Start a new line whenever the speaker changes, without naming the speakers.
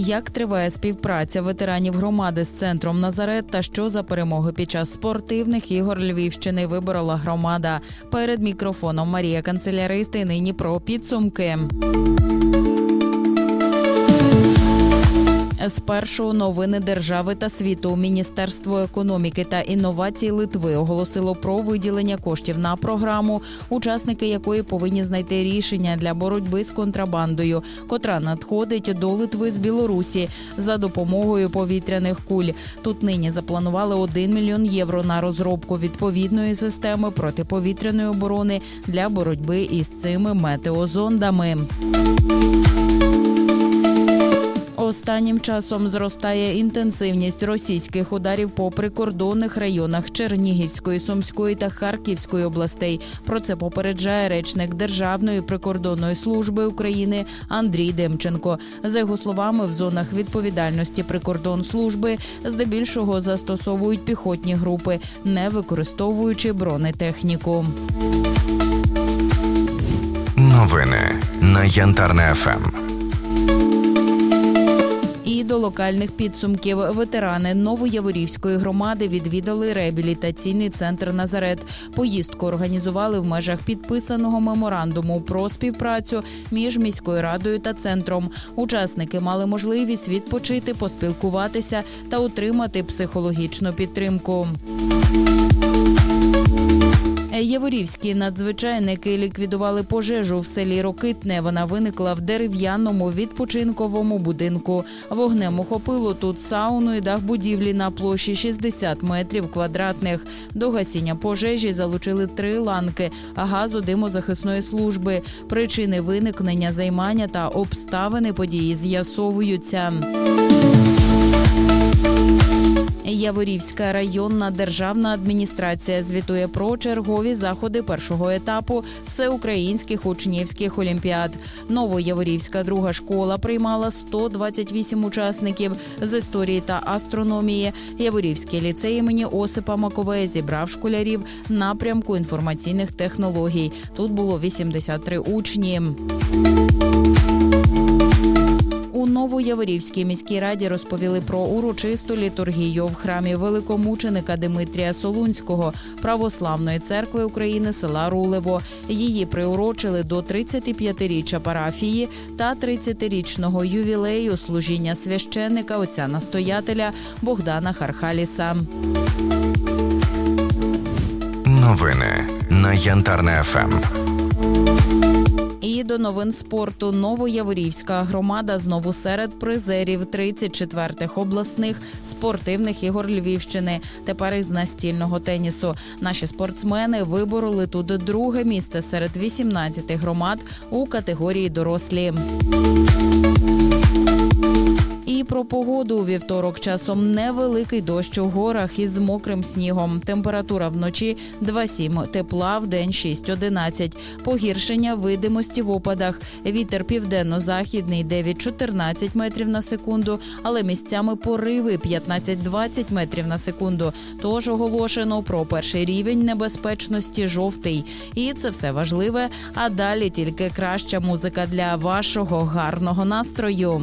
Як триває співпраця ветеранів громади з центром Назарет та що за перемоги під час спортивних ігор Львівщини виборола громада? Перед мікрофоном Марія Канцеляристи. нині про підсумки. Спершу новини держави та світу Міністерство економіки та інновацій Литви оголосило про виділення коштів на програму, учасники якої повинні знайти рішення для боротьби з контрабандою, котра надходить до Литви з Білорусі за допомогою повітряних куль. Тут нині запланували 1 мільйон євро на розробку відповідної системи протиповітряної оборони для боротьби із цими метеозондами. Останнім часом зростає інтенсивність російських ударів по прикордонних районах Чернігівської, Сумської та Харківської областей. Про це попереджає речник Державної прикордонної служби України Андрій Демченко. За його словами, в зонах відповідальності прикордонслужби здебільшого застосовують піхотні групи, не використовуючи бронетехніку.
Новини на Янтарне. ФМ.
Локальних підсумків ветерани Новояворівської громади відвідали реабілітаційний центр Назарет. Поїздку організували в межах підписаного меморандуму про співпрацю між міською радою та центром. Учасники мали можливість відпочити, поспілкуватися та отримати психологічну підтримку. Яворівські надзвичайники ліквідували пожежу в селі Рокитне. Вона виникла в дерев'яному відпочинковому будинку. Вогнем охопило тут сауну і дах будівлі на площі 60 метрів квадратних. До гасіння пожежі залучили три ланки газу димозахисної служби. Причини виникнення займання та обставини події з'ясовуються. Яворівська районна державна адміністрація звітує про чергові заходи першого етапу всеукраїнських учнівських олімпіад. Новояворівська друга школа приймала 128 учасників з історії та астрономії. Яворівський ліцей імені Осипа Маковея зібрав школярів напрямку інформаційних технологій. Тут було 83 учні. У Новояворівській міській раді розповіли про урочисту літургію в храмі великомученика Димитрія Солунського православної церкви України села Рулево. Її приурочили до 35-річчя парафії та 30-річного ювілею служіння священника отця настоятеля Богдана Хархаліса.
Новини на Янтарне. ФМ.
До новин спорту Новояворівська громада знову серед призерів 34-х обласних спортивних ігор Львівщини. Тепер із настільного тенісу. Наші спортсмени вибороли тут друге місце серед 18 громад у категорії дорослі. Про погоду у вівторок часом невеликий дощ у горах із мокрим снігом. Температура вночі 2,7, тепла в день 6,11. Погіршення видимості в опадах. Вітер південно-західний 9-14 метрів на секунду, але місцями пориви 15-20 метрів на секунду. Тож оголошено про перший рівень небезпечності жовтий. І це все важливе. А далі тільки краща музика для вашого гарного настрою.